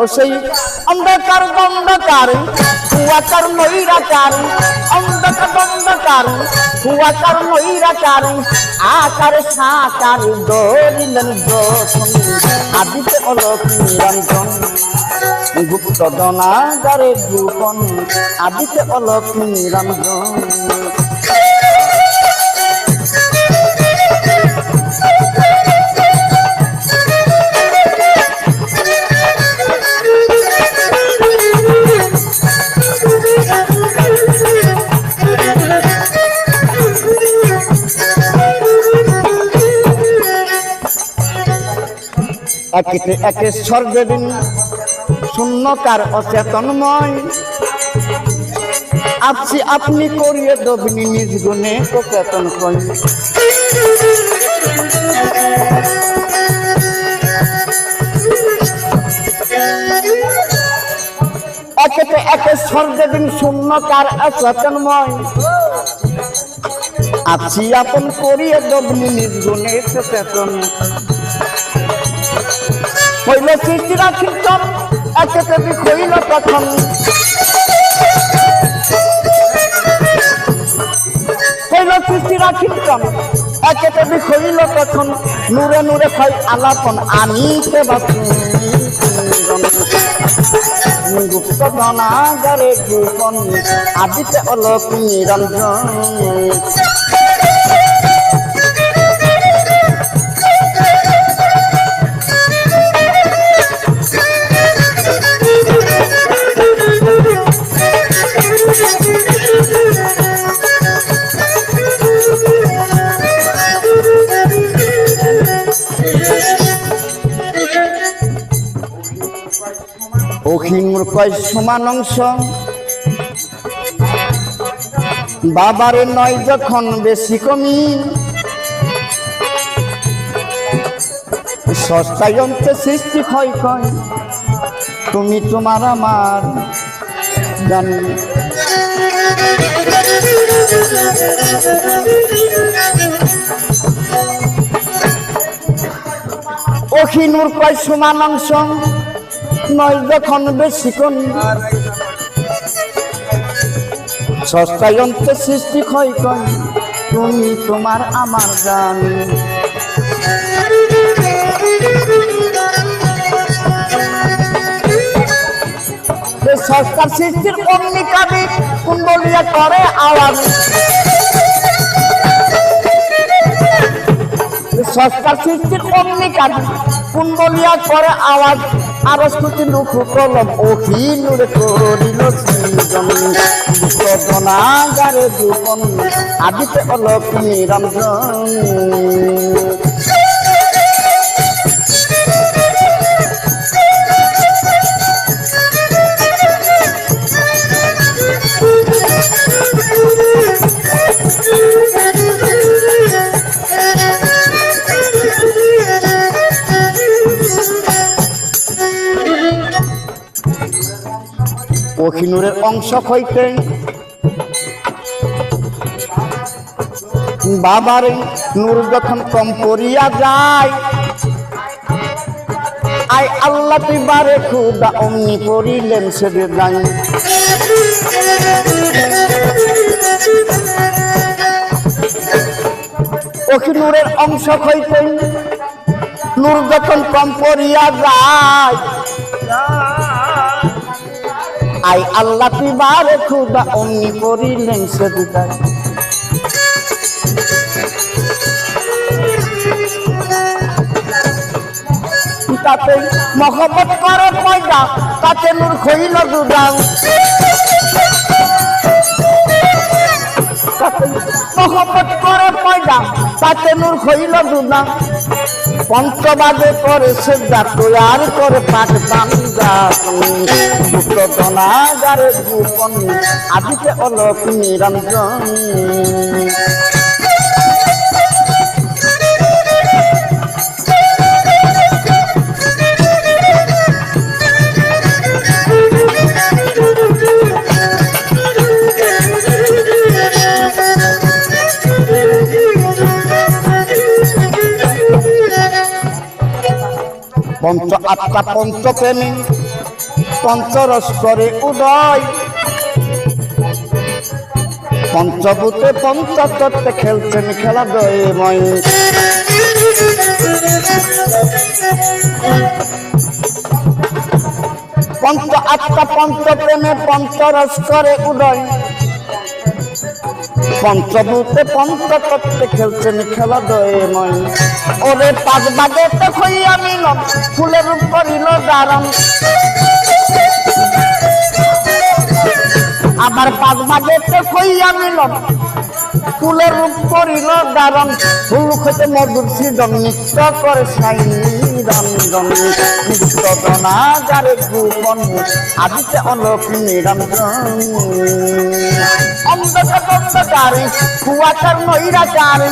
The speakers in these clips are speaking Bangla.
ও সেই অন্ধকার গন্ধকার, কুয়াকার নৈরাকার, অন্ধকার গন্ধকার, কুয়াকার নৈরাকার, আকার সাকার দরিলেন যখন আদিতে অলক নিরঞ্জন, গুপ্ত দনাগারে গোপন আদিতে অলক নিরঞ্জন। একেতে একে স্বর্গদিন শূন্যকার অচেতনময়। আপসি আপনি করিয়ে দবিনি নিজ গুণে অচেতন কই একেতে একে স্বর্গদিন শূন্যকার অচেতনময়। আপসি আপন করিয়ে দবিনি নিজ গুণে সচেতন হইল সৃষ্টিরা কীর্তন একে দেবী হইল তখন হইল সৃষ্টিরা কীর্তন একে দেবী হইল তখন নূরে নূরে হয় আলাপন আনিতে বাসুন গুপ্ত ধনাগারে গোপন, আদিতে অলক নিরঞ্জন। কয় সমান অংশ বাবারে নয় যখন বেশি কমি। সস্তায় অন্তে সৃষ্টি হয় কয় তুমি তোমার আমার জানি। অখিনুর কয় সমান অংশ নয় যখন বেশি কোন সস্তায় সৃষ্টি ক্ষয় তুমি তোমার আমার জানি। সস্তার সৃষ্টির অমনি কাবি কুণ্ডলিয়া করে আওয়াজ? সস্তার সৃষ্টির অমনি কাবি কুণ্ডলিয়া করে আওয়াজ? আরস্তুতি লুকু কলম অহিনুরে করিল সৃজন। দুঃখনাগারে জীবন আদিতে অলক নিরঞ্জন অখিনুরের অংশ হইতে। বাবার নূর যখন কম পড়িয়া যায়, আই আল্লাহ তুই বারে খুদা অমনি পড়িলেন সে অখিনুরের অংশ হইতে নূর যখন কম পড়িয়া যায় আই আল্লাহ পিবারে খুদা অমনি করিলেন সে বিদায়। তাতে মহব্বত করে পয়দা, তাতে নূর খইল দুদাম মহব্বত করে পয়দা, তাতে নূর খইল দুদা পঞ্চবাদে করে সে তৈয়ার করে পাট বান্দা দুঃখনাগারে গোপন আদিতে অলক নিরঞ্জন। পঞ্চ আত্মা পঞ্চ প্রেমী পঞ্চরস করে উদয়। পঞ্চভূতে পঞ্চতত্ত্বে খেলছেন খেলা দয়ময় পঞ্চ আত্মা পঞ্চ প্রেমে পঞ্চরস করে উদয়। পঞ্চভূতে পঞ্চতত্ত্বে খেলছেন খেলা দয়ময় ওরে পাঁচ বাগে তো হইয়া মিলন ফুলের করিল দারণ আবার পাঁচ বাগে তো হইয়া মিলন ফুলের রূপ করিল দারণ ফুল খেতে মধুর সৃজন নৃত্য করে সাই রঞ্জন নৃত্য দনাগারে গোপন, আদিতে অলোক নিরঞ্জন। অন্ধকারে কুয়াকার নৈরাচারে।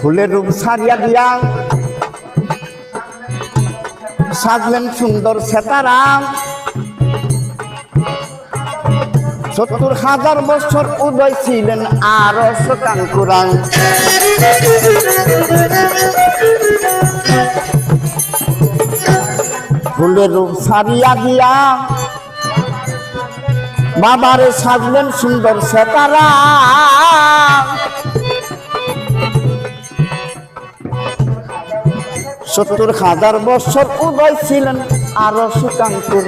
ফুলের রূপ সারিয়া দিয়া। সাজলেন সুন্দর সেতারা সত্তর হাজার বছর উদয় ছিলেন আর শতাঙ্কুরাং ফুলের রূপ সারিয়া দিয়া বাবারে সাজলেন সুন্দর সেতারা। সত্তর হাজার বছর উদয় ছিলেন আরও সুকাঙ্কুর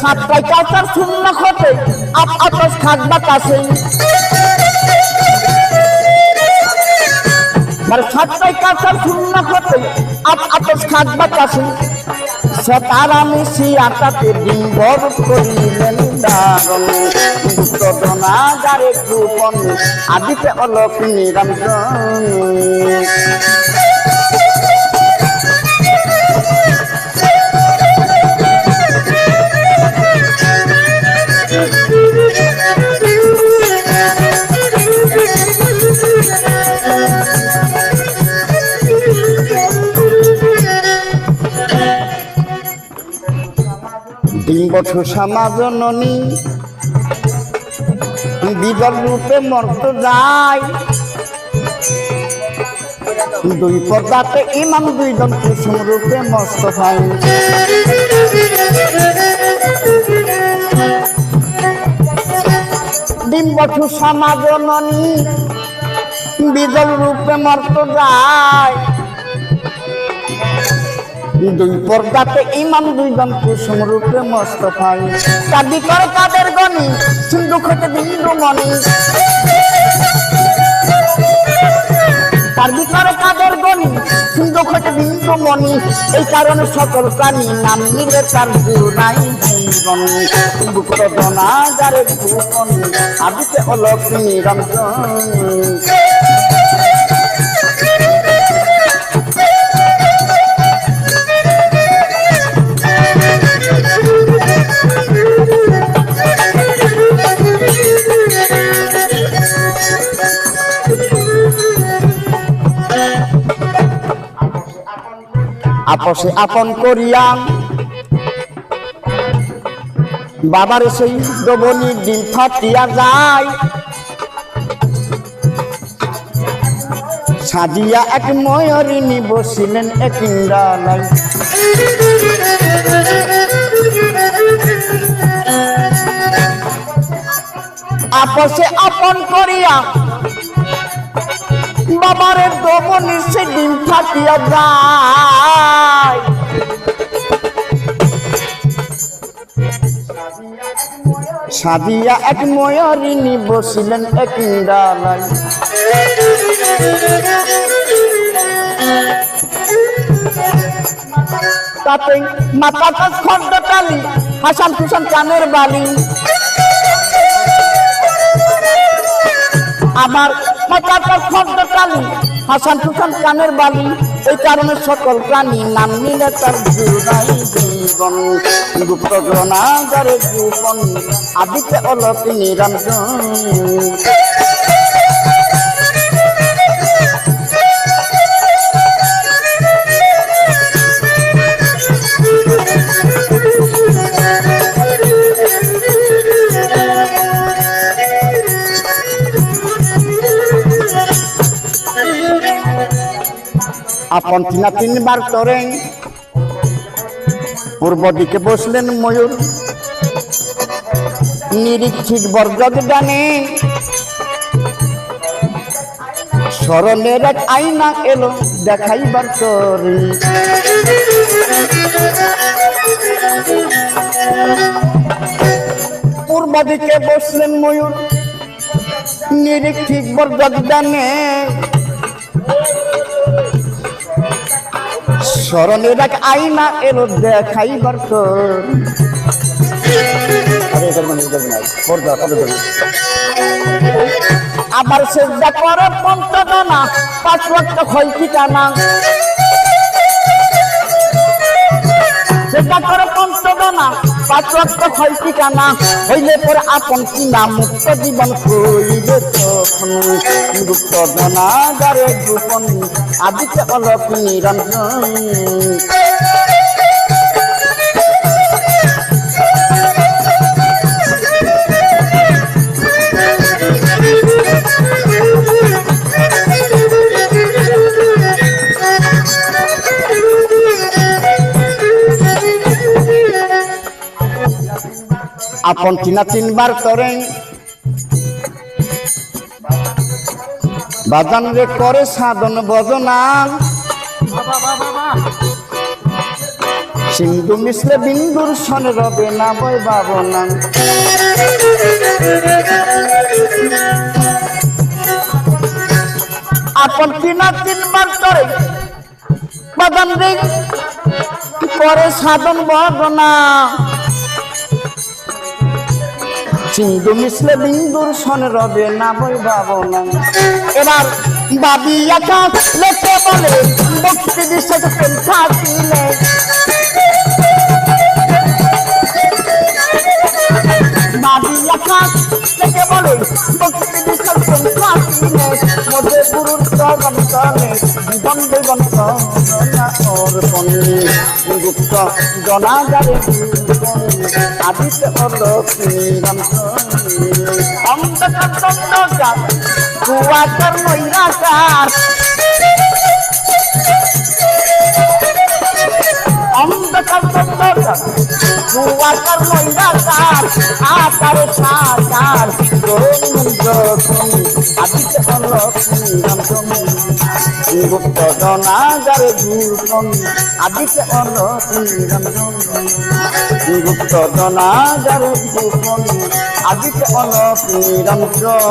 সাতটায় কাউতার শূন্য খতে আপ খাক বাতাসে মানে সাতটায় কাউতার শূন্য খতে আপ আতস খাক বাতাসে সে তারা মিশি আটাতে ডিম্বর করিলেন দারণ দুষ্টনা যারে গোপন আদিতে অলক নিরঞ্জন। ডিম্ব ঠোসা জননী। বিদল রূপে মর্ত যায়। দুই পর্দাতে ইমাম দুই জন কুসুম রূপে মস্ত হয়। ডিম্ব ঠোসা জননী বিদল রূপে মর্ত যায়। দুই পর্দাতে ইমাম দুইজন কুসুম রূপে মস্ত পাই। কাদি করে কাদের গনি সিন্ধু খেতে বিন্দু মনি কাদি করে কাদের গনি সিন্ধু খেতে বিন্দু মনি এই কারণে সকল প্রাণী নাম নিলে তার নাই যারে ভুবন, আদিতে অলক নিরঞ্জন আপসে আপন করিয়া। বাবার সেই দ্রবণী ডিম ফাটিয়া যায়। সাজিয়া এক ময়ূরিনী বসিলেন এক আপসে আপন করিয়া বাবারে দমনি সে ডিম ফাটিয়া যায়। সাদিয়া এক ময়ূরিনী বসিলেন এক ইন্দ্রালয়। তাতে মাথাটা খন্ড কালি হাসান ফুসান কানের বালি। আমার খন্ড হাসান ফুসান কানের বালি এই কারণে সকল প্রাণী নাম নিলে তার জীবন। গুপ্ত জনাগারে জীবন, আদিতে অলপ নিরঞ্জন। আপন তিনা তিনবার তরে পূর্ব দিকে বসলেন ময়ূর। নিরীক্ষিক বর্গদ ডানে সরলের এক আইনা এলো দেখাইবার তরে পূর্ব দিকে বসলেন ময়ূর। নিরীক্ষিক বর্গদ ডানে স্মরণের রাখ আইনা এলো দেখাইবার তো আবার সেজদা করে পঞ্চদানা পাঁচ লক্ষ হয় ঠিকানা। সেজদা করে পঞ্চদানা পাঁচ লক্ষ হয় ঠিকানা, হইলে পর আপন কিনা মুক্ত জীবন কইবে তখন। গুপ্ত জনাগারে গোপন, আদিকে অলপ নিরঞ্জন। আপন কিনা তিনবার করে বাজান রে করে সাধন বদনা সিন্ধু মিশলে বিন্দুর সনে রবে না বই বাবনা আপন কিনা তিনবার করে বাজান রে করে সাধন বদনা সিন্ধু মিশলে বিন্দুর সন রবে না বই ভাবনা এবার বাবি একা লেখে বলে মুক্তি দিশে প্রেম থাকিলে বাবি একা লেখে বলে? মুক্তি দিশে প্রেম থাকিলে মধ্যে গুরুর চরণ জীবন জীবন অর্পণ। গুপ্ত জনাগারে আদিত্য অলোকিরাম অন্ধকার কুয়াকার অন্ধকার কুয়াকার আকার সাকার গুপ্ত জনাগারে ভূষণ আদিতে অনরঞ্জন গুপ্ত জনাগারে ভূষণ আদিতে অনরঞ্জন